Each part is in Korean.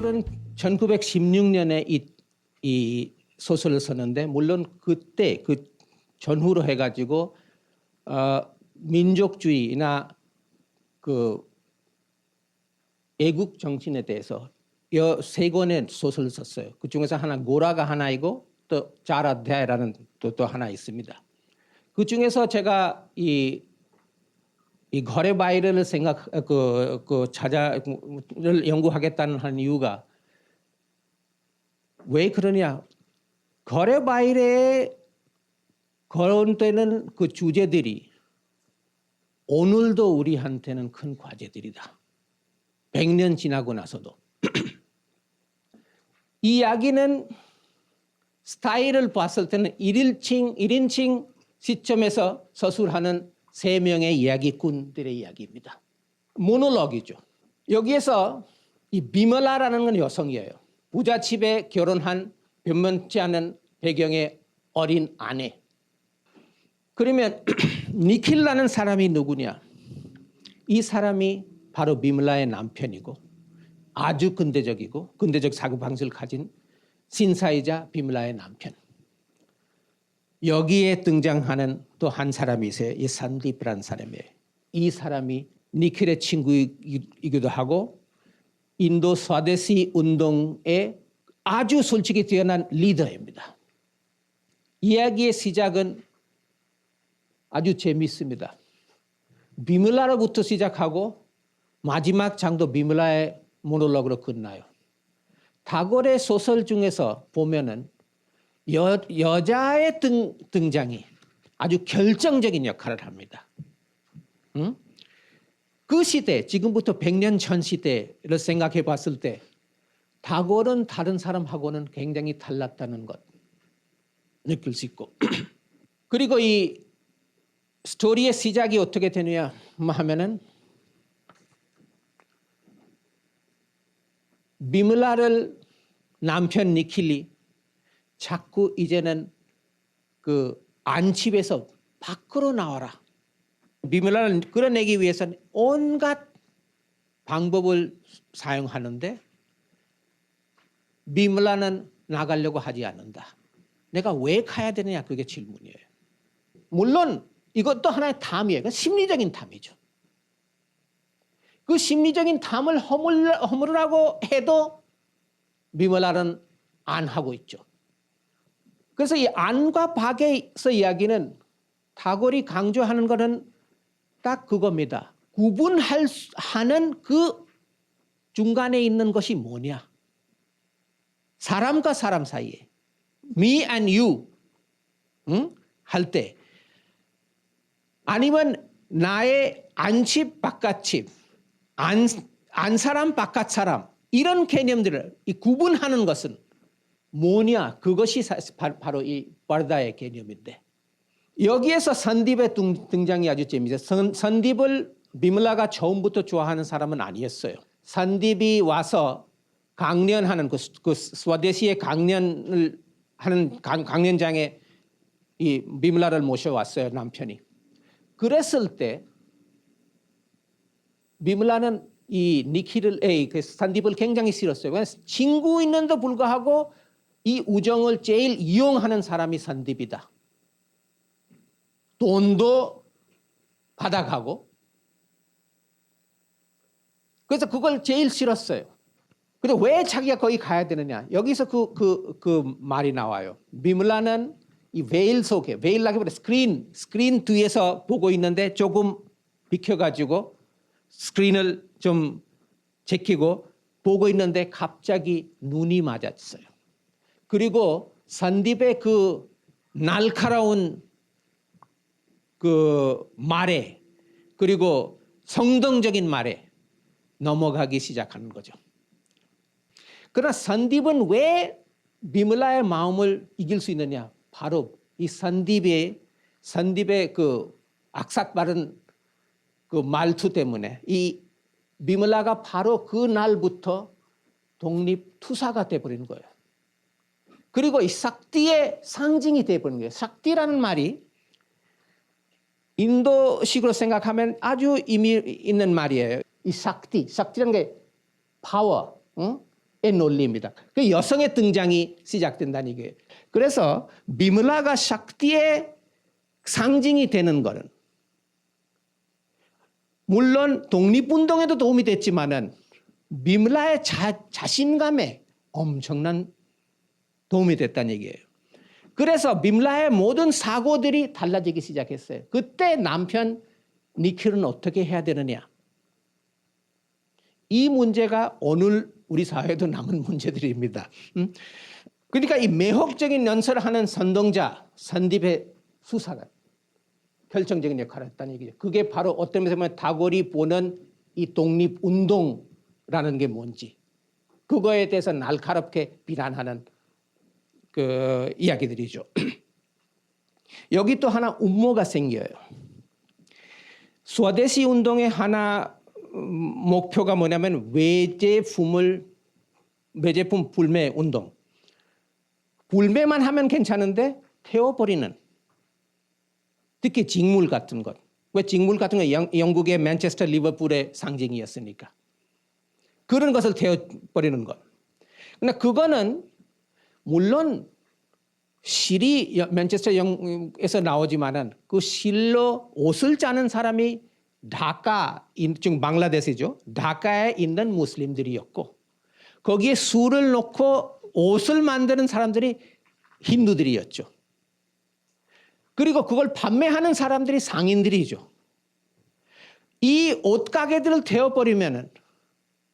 타고는 1916년에 이, 이 소설을 썼는데 물론 그때 그 전후로 해가지고 어, 민족주의나 그 애국 정신에 대해서 여세 권의 소설을 썼어요. 그 중에서 하나 고라가 하나이고 또 자라데라는 또, 또 하나 있습니다. 그 중에서 제가 이, 이 거래 바이러를 생각 그, 그 찾아를 연구하겠다는 한 이유가 왜 그러냐? 거래 바이러에 거론되는 그 주제들이 오늘도 우리한테는 큰 과제들이다. 100년 지나고 나서도. 이 이야기는 스타일을 봤을 때는 1인칭, 1인칭 시점에서 서술하는 세 명의 이야기꾼들의 이야기입니다. 모놀로기죠. 여기에서 이 비멀라라는 건 여성이에요. 부잣집에 결혼한 변변치 않은 배경의 어린 아내. 그러면 니킬라는 사람이 누구냐? 이 사람이 바로 비밀라의 남편이고 아주 근대적이고 근대적 사고 방식을 가진 신사이자 비밀라의 남편. 여기에 등장하는 또 한 사람이 있어요. 이 산디프라는 사람이에요. 이 사람이 니킬의 친구이기도 하고 인도 스와데시 운동의 아주 솔직히 뛰어난 리더입니다. 이야기의 시작은 아주 재미있습니다. 비밀라로부터 시작하고 마지막 장도 비밀라의 모놀로그로 끝나요. 다골의 소설 중에서 보면은 여, 여자의 등, 등장이 아주 결정적인 역할을 합니다. 응? 그 시대, 지금부터 100년 전 시대를 생각해 봤을 때 다골은 다른 사람하고는 굉장히 달랐다는 것 느낄 수 있고 그리고 이 스토리의 시작이 어떻게 되느냐 하면은 비밀라를 남편 니킬이 자꾸 이제는 그 안 집에서 밖으로 나와라. 비밀라를 끌어내기 위해서는 온갖 방법을 사용하는데 비밀라는 나가려고 하지 않는다. 내가 왜 가야 되느냐 그게 질문이에요. 물론 이것도 하나의 탐이에요. 그 심리적인 탐이죠. 그 심리적인 탐을 허물, 허물으라고 해도 미멀라는 안 하고 있죠. 그래서 이 안과 박에서 이야기는 다골이 강조하는 것은 딱 그겁니다. 구분할 하는 그 중간에 있는 것이 뭐냐? 사람과 사람 사이에 me and you 응? 할 때 아니면 나의 안집 바깥집 안, 안 사람 바깥 사람 이런 개념들을 이 구분하는 것은 뭐냐 그것이 바로 이 바르다의 개념인데 여기에서 선딥의 등장이 아주 재미있어요. 선, 선딥을 비밀라가 처음부터 좋아하는 사람은 아니었어요. 선딥이 와서 강련하는 그, 그 스와데시의 강련을 하는 강, 강연장에 이 비밀라를 모셔왔어요 남편이. 그랬을 때 비밀라는 이 니키를 에이 그 산딥을 굉장히 싫었어요. 왜냐 친구 있는데 불구하고 이 우정을 제일 이용하는 사람이 산딥이다. 돈도 받아가고 그래서 그걸 제일 싫었어요. 근데 왜 자기가 거기 가야 되느냐? 여기서 그, 그, 그 말이 나와요. 비밀라는 이 베일 속에, 베일라기보다 스크린, 스크린 뒤에서 보고 있는데 조금 비켜가지고 스크린을 좀 제키고 보고 있는데 갑자기 눈이 맞았어요. 그리고 산딥의 그 날카로운 그 말에 그리고 성동적인 말에 넘어가기 시작하는 거죠. 그러나 산딥은 왜 비밀라의 마음을 이길 수 있느냐? 바로 이 산딥의 산딥의 그 악삭바른 그 말투 때문에 이 비밀라가 바로 그 날부터 독립 투사가 돼버리는 거예요. 그리고 이 삭디의 상징이 돼버리는 거예요. 삭디라는 말이 인도식으로 생각하면 아주 의미 있는 말이에요. 이 삭디, 삭디라는 게 파워, 응? 논리입니다. 그 여성의 등장이 시작된다는 얘기예요. 그래서 비물라가 샥티의 상징이 되는 거는 물론 독립운동에도 도움이 됐지만은 비물라의 자, 자신감에 엄청난 도움이 됐다는 얘기예요. 그래서 빔라의 모든 사고들이 달라지기 시작했어요. 그때 남편 니킬은 어떻게 해야 되느냐? 이 문제가 오늘 우리 사회도 남은 문제들입니다. 음? 그러니까 이 매혹적인 연설을 하는 선동자, 선딥의 수사가 결정적인 역할을 했다는 얘기죠. 그게 바로 어떤 면에서 보면 다골이 보는 이 독립운동라는 게 뭔지 그거에 대해서 날카롭게 비난하는 그 이야기들이죠. 여기 또 하나 음모가 생겨요. 스와데시 운동의 하나 음, 목표가 뭐냐면 외제품을 외제품 불매 운동. 불매만 하면 괜찮은데 태워버리는 특히 직물 같은 것. 왜 직물 같은 거 영, 영국의 맨체스터 리버풀의 상징이었으니까. 그런 것을 태워버리는 것. 근데 그거는 물론 실이 여- 맨체스터 영에서 나오지만은 그 실로 옷을 짜는 사람이 다카 지금 방글라데시죠. 다카에 있는 무슬림들이었고 거기에 술을 넣고 옷을 만드는 사람들이 힌두들이었죠. 그리고 그걸 판매하는 사람들이 상인들이죠. 이 옷가게들을 태워버리면은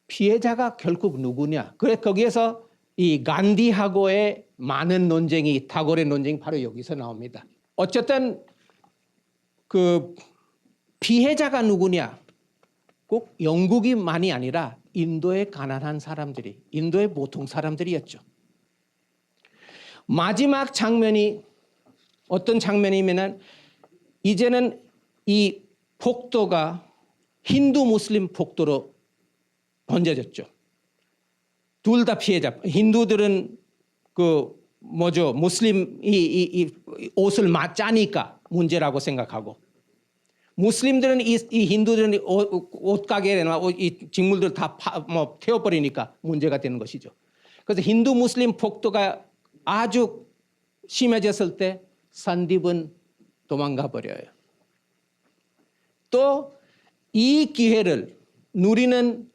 피해자가 결국 누구냐? 그래 거기에서 이 간디하고의 많은 논쟁이 타골의 논쟁이 바로 여기서 나옵니다. 어쨌든 그 피해자가 누구냐? 꼭 영국이만이 아니라 인도의 가난한 사람들이 인도의 보통 사람들이었죠. 마지막 장면이 어떤 장면이면은 이제는 이 폭도가 힌두 무슬림 폭도로 번져졌죠. 둘 다 피해자. 힌두들은 그 뭐죠 무슬림 이, 이, 이 옷을 마 짜니까 문제라고 생각하고 무슬림들은 이, 이 힌두들은 이 옷, 옷가게나 옷, 이 직물들 다뭐 태워버리니까 문제가 되는 것이죠. 그래서 힌두 무슬림 폭도가 아주 심해졌을 때 산딥은 도망가 버려요. 또 이 기회를 누리는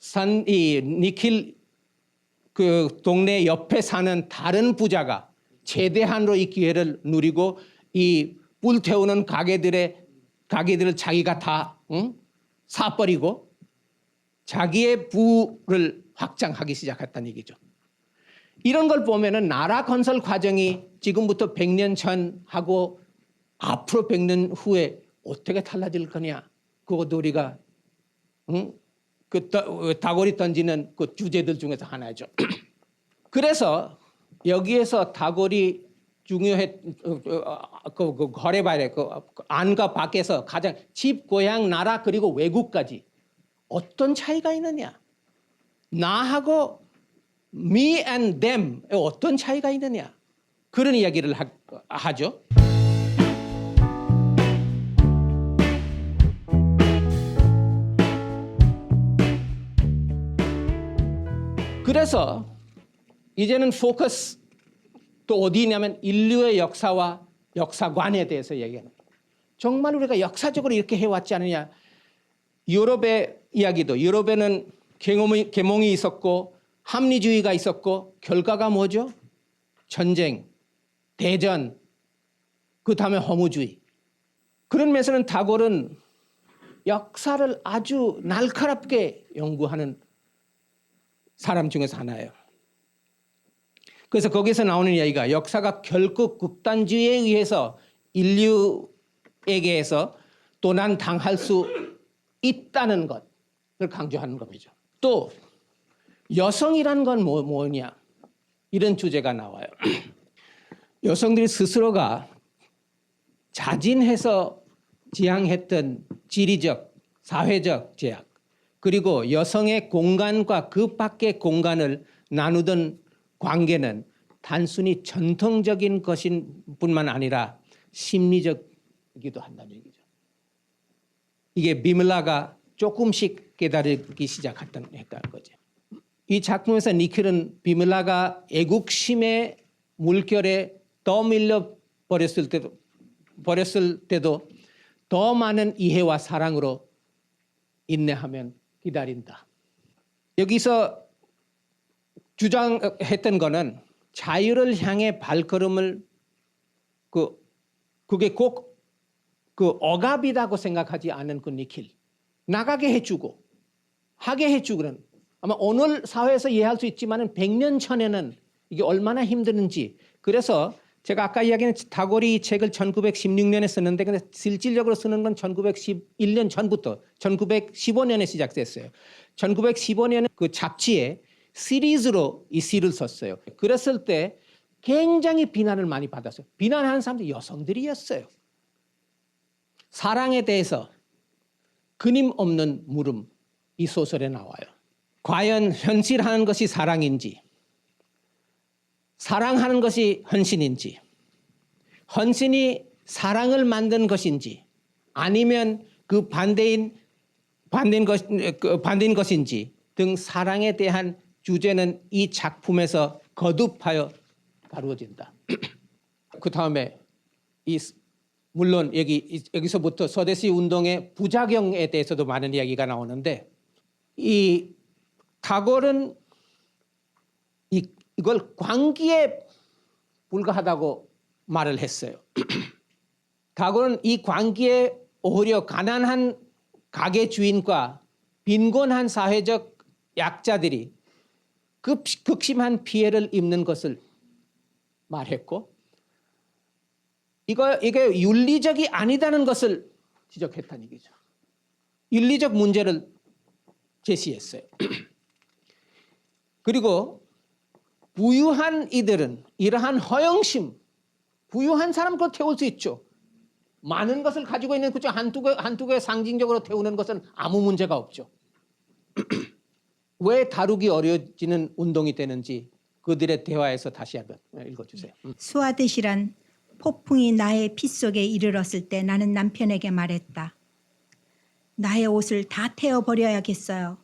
산, 이 니킬 그 동네 옆에 사는 다른 부자가 최대한으로 이 기회를 누리고 이 불 태우는 가게들의 가게들을 자기가 다 응? 사버리고 자기의 부를 확장하기 시작했다는 얘기죠. 이런 걸 보면은 나라 건설 과정이 지금부터 100년 전 하고 앞으로 100년 후에 어떻게 달라질 거냐. 그것도 우리가 응? 그 더- 다골이 던지는 그 주제들 중에서 하나죠. 그래서 여기에서 다골이 중요했 어, 어, 그, 그 거래봐야 돼. 그 안과 밖에서 가장 집, 고향, 나라 그리고 외국까지 어떤 차이가 있느냐? 나하고 me and them 에 어떤 차이가 있느냐? 그런 이야기를 하, 하죠. 그래서 이제는 포커스 또 어디냐면 인류의 역사와 역사관에 대해서 얘기하는 거예요. 정말 우리가 역사적으로 이렇게 해왔지 않느냐. 유럽의 이야기도 유럽에는 계몽이, 계몽이 있었고 합리주의가 있었고 결과가 뭐죠? 전쟁, 대전, 그 다음에 허무주의. 그런 면에서는 다골은 역사를 아주 날카롭게 연구하는 사람 중에서 하나예요. 그래서 거기서 나오는 이야기가 역사가 결국 극단주의에 의해서 인류에게서 도난 당할 수 있다는 것을 강조하는 겁니다. 또 여성이란 건 뭐, 뭐냐 이런 주제가 나와요. 여성들이 스스로가 자진해서 지향했던 지리적, 사회적 제약, 그리고 여성의 공간과 그 밖의 공간을 나누던 관계는 단순히 전통적인 것인 뿐만 아니라 심리적이기도 한다는 얘기죠. 이게 비밀라가 조금씩 깨달기 시작했다는 했다는 거죠. 이 작품에서 니킬은 비밀라가 애국심의 물결에 떠밀려 버렸을 때도 버렸을 때도 더 많은 이해와 사랑으로 인내하면 기다린다. 여기서 주장했던 거는 자유를 향해 발걸음을 그 그게 꼭 그 억압이라고 생각하지 않은 그 니킬 나가게 해주고 하게 해주고 그런 아마 오늘 사회에서 이해할 수 있지만은 100년 전에는 이게 얼마나 힘드는지 그래서 제가 아까 이야기한 다고리 이 책을 1916년에 썼는데 근데 실질적으로 쓰는 건 1911년 전부터 1915년에 시작됐어요. 1915년에 그 잡지에 시리즈로 이 시를 썼어요. 그랬을 때 굉장히 비난을 많이 받았어요. 비난하는 사람들이 여성들이었어요. 사랑에 대해서 끊임없는 물음 이 소설에 나와요. 과연 현실하는 것이 사랑인지 사랑하는 것이 헌신인지 헌신이 사랑을 만든 것인지 아니면 그 반대인 반대인 것그 반대인 것인지 등 사랑에 대한 주제는 이 작품에서 거듭하여 다루어진다. 그 다음에 이 물론 여기 여기서부터 서대시 운동의 부작용에 대해서도 많은 이야기가 나오는데 이 타골은 이, 이걸 광기에 불과하다고 말을 했어요. 타골은 이 광기에 오히려 가난한 가게 주인과 빈곤한 사회적 약자들이 급, 극심한 피해를 입는 것을 말했고 이거 이게 윤리적이 아니다는 것을 지적했다는 얘기죠. 윤리적 문제를 제시했어요. 그리고 부유한 이들은 이러한 허영심, 부유한 사람 그 태울 수 있죠. 많은 것을 가지고 있는 그쪽 한두 개 한두 개 상징적으로 태우는 것은 아무 문제가 없죠. 왜 다루기 어려워지는 운동이 되는지 그들의 대화에서 다시 한번 읽어주세요. 음. 수아듯이란 폭풍이 나의 피 속에 이르렀을 때 나는 남편에게 말했다. 나의 옷을 다 태워 버려야겠어요.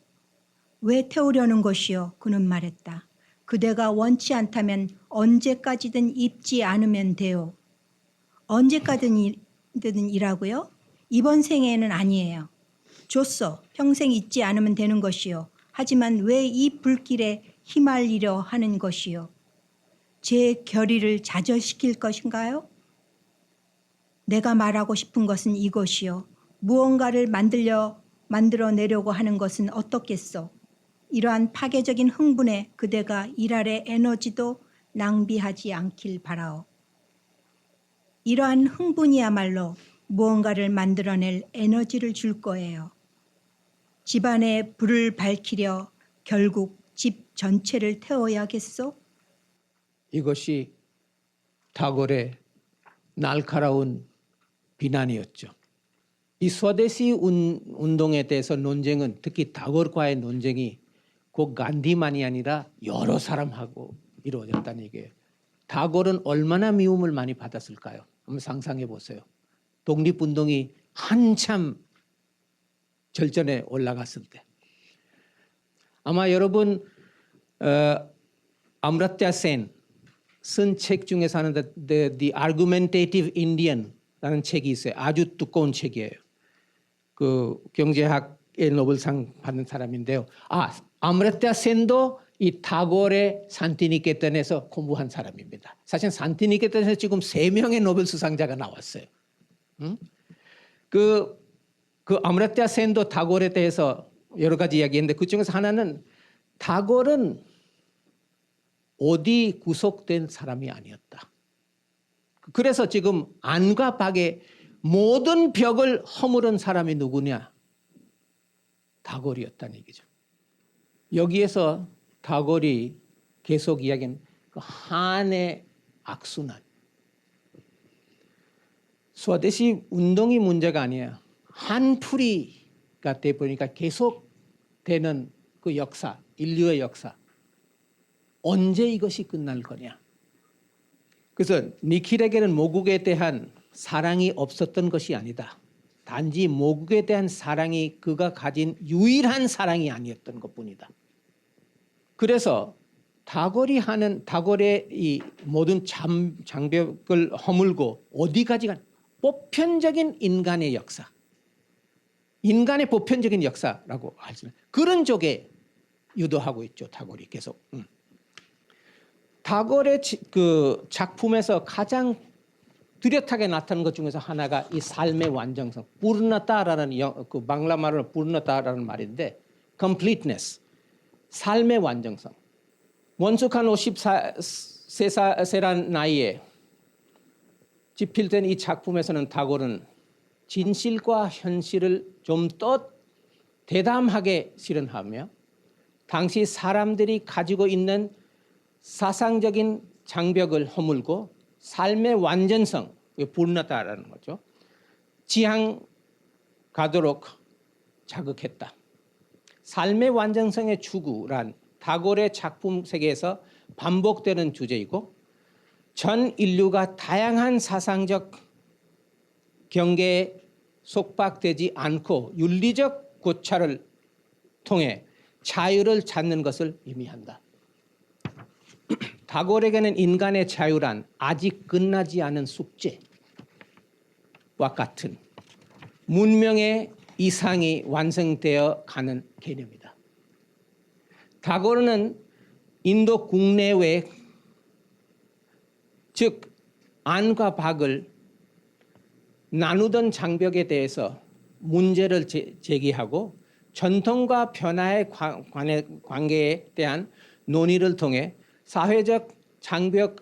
왜 태우려는 것이요? 그는 말했다. 그대가 원치 않다면 언제까지든 입지 않으면 돼요. 언제까지든 이라고요? 이번 생에는 아니에요. 줬어. 평생 잊지 않으면 되는 것이요. 하지만 왜 이 불길에 휘말리려 하는 것이요? 제 결의를 좌절시킬 것인가요? 내가 말하고 싶은 것은 이것이요. 무언가를 만들려 만들어 내려고 하는 것은 어떻겠소? 이러한 파괴적인 흥분에 그대가 일할의 에너지도 낭비하지 않길 바라오. 이러한 흥분이야말로 무언가를 만들어낼 에너지를 줄 거예요. 집안에 불을 밝히려 결국 집 전체를 태워야겠소? 이것이 타골의 날카로운 비난이었죠. 이 스와데시 운, 운동에 대해서 논쟁은 특히 타골과의 논쟁이 곧 간디만이 아니라 여러 사람하고 이루어졌다는 얘기예요. 타골은 얼마나 미움을 많이 받았을까요? 한번 상상해 보세요. 독립운동이 한참 절전에 올라갔을 때. 아마 여러분 어, 아무라트야 센쓴 책 중에서 하는 The, The, Argumentative Indian라는 책이 있어요. 아주 두꺼운 책이에요. 그 경제학의 노벨상 받는 사람인데요. 아 아무라트야 센도 이 타골의 산티니케탄에서 공부한 사람입니다. 사실 산티니케탄에서 지금 세 명의 노벨 수상자가 나왔어요. 응? 그, 그 아무라트야 센도 타골에 대해서 여러 가지 이야기했는데 그 중에서 하나는 타골은 어디 구속된 사람이 아니었다. 그래서 지금 안과 박의 모든 벽을 허물은 사람이 누구냐? 다골이었다는 얘기죠. 여기에서 다골이 계속 이야기하는 그 한의 악순환. 스와데시 운동이 문제가 아니에요. 한풀이가 돼 보니까 계속 되는 그 역사, 인류의 역사. 언제 이것이 끝날 거냐? 그래서 니킬에게는 모국에 대한 사랑이 없었던 것이 아니다. 단지 모국에 대한 사랑이 그가 가진 유일한 사랑이 아니었던 것뿐이다. 그래서 다골이 하는 다골의 이 모든 잠, 장벽을 허물고 어디까지 간 보편적인 인간의 역사, 인간의 보편적인 역사라고 있는 그런 쪽에 유도하고 있죠 다골이 계속. 음. 다골의 지- 그 작품에서 가장 뚜렷하게 나타나는 것 중에서 하나가 이 삶의 완전성, 뿌르나타라는 영, 그 방라 말로 뿌르나타라는 말인데, completeness, 삶의 완전성. 원숙한 54세란 나이에 집필된 이 작품에서는 다골은 진실과 현실을 좀 더 대담하게 실현하며 당시 사람들이 가지고 있는 사상적인 장벽을 허물고 삶의 완전성, 불나다라는 거죠. 지향 가도록 자극했다. 삶의 완전성의 추구란 다골의 작품 세계에서 반복되는 주제이고 전 인류가 다양한 사상적 경계에 속박되지 않고 윤리적 고찰을 통해 자유를 찾는 것을 의미한다. 다골에게는 인간의 자유란 아직 끝나지 않은 숙제와 같은 문명의 이상이 완성되어 가는 개념이다. 다골은 인도 국내외 즉 안과 박을 나누던 장벽에 대해서 문제를 제, 제기하고 전통과 변화의 관계에 대한 논의를 통해 사회적 장벽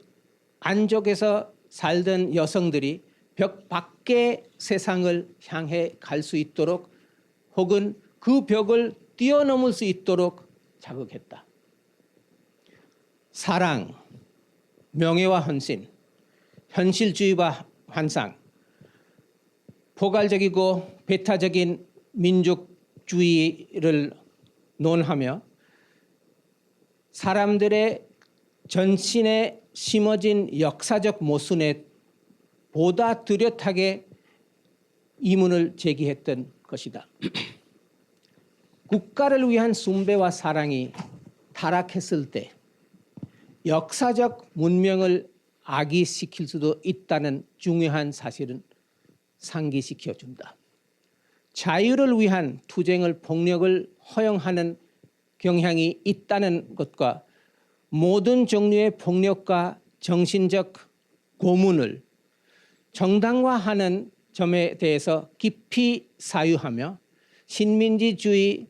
안쪽에서 살던 여성들이 벽 밖의 세상을 향해 갈 수 있도록 혹은 그 벽을 뛰어넘을 수 있도록 자극했다. 사랑, 명예와 헌신, 현실주의와 환상, 포괄적이고 배타적인 민족주의를 논하며 사람들의 전신에 심어진 역사적 모순에 보다 뚜렷하게 이문을 제기했던 것이다. 국가를 위한 숭배와 사랑이 타락했을 때 역사적 문명을 악의시킬 수도 있다는 중요한 사실은 상기시켜 준다. 자유를 위한 투쟁을 폭력을 허용하는 경향이 있다는 것과 모든 종류의 폭력과 정신적 고문을 정당화하는 점에 대해서 깊이 사유하며 신민주주의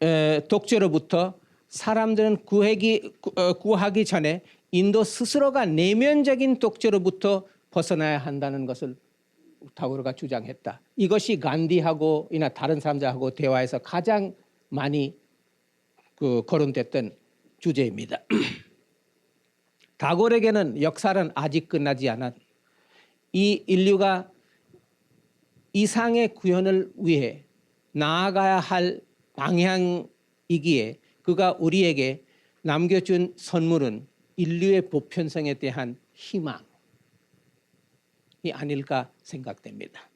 에, 독재로부터 사람들은 구하기, 구- 어, 구하기 전에 인도 스스로가 내면적인 독재로부터 벗어나야 한다는 것을 타고르가 주장했다. 이것이 간디하고 이나 다른 사람들하고 대화에서 가장 많이 그 거론됐던 주제입니다. 다골에게는 역사는 아직 끝나지 않았. 이 인류가 이상의 구현을 위해 나아가야 할 방향이기에 그가 우리에게 남겨준 선물은 인류의 보편성에 대한 희망이 아닐까 생각됩니다.